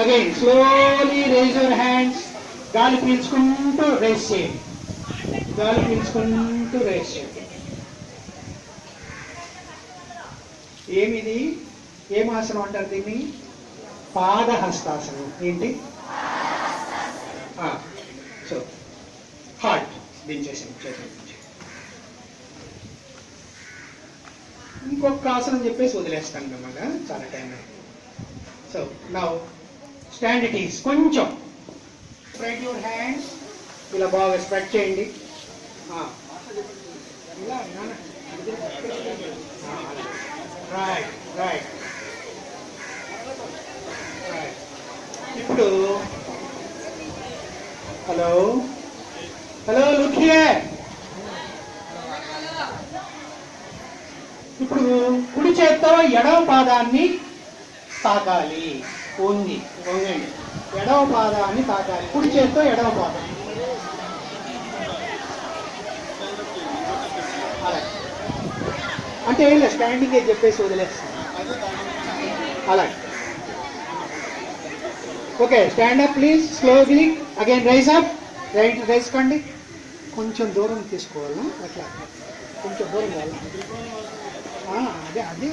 Again slowly raise your hands గాలి పీల్చుకుంటూ race చేయండి. గాలి పీల్చుకుంటూ రేస్ చేయండి. ఏమిది? ఏం ఆసనం అంటారు దీన్ని? పాదహస్తాసనం. ఏంటి? సో హార్ట్ దించేసాం చేతులు దించేసాం. ఇంకొక ఆసనం చెప్పేసి వదిలేస్తాను మిమ్మల్ని చాలా టైం సో నా స్టాండ్ ఇట్ ఈస్ కొంచెం. స్ప్రెడ్ యువర్ హ్యాండ్స్ ఇలా బాగా స్ప్రెడ్ చేయండి. రైట్ రైట్ ఇప్పుడు హలో హలో లుక్ ఇప్పుడు కుడి చేత్తో ఎడవ పాదాన్ని తాకాలి వంగి వంగండి ఎడవ పాదాన్ని తాకాలి కుడి చేత్తో ఎడవ పాదం. అలా అంటే ఏం లేదు స్టాండింగ్ చెప్పేసి వదిలేస్తాను అలా okay stand up please slowly again raise up right raise కండి. కొంచెం దూరం తీసుకోవాలి? అట్లా. కొంచెం దూరం కావాలి అదే అదే.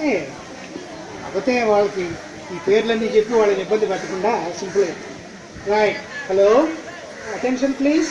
కాకపోతే వాళ్ళకి ఈ పేర్లన్నీ చెప్పి వాళ్ళని ఇబ్బంది పెట్టకుండా సింపుల్గా. Right hello attention please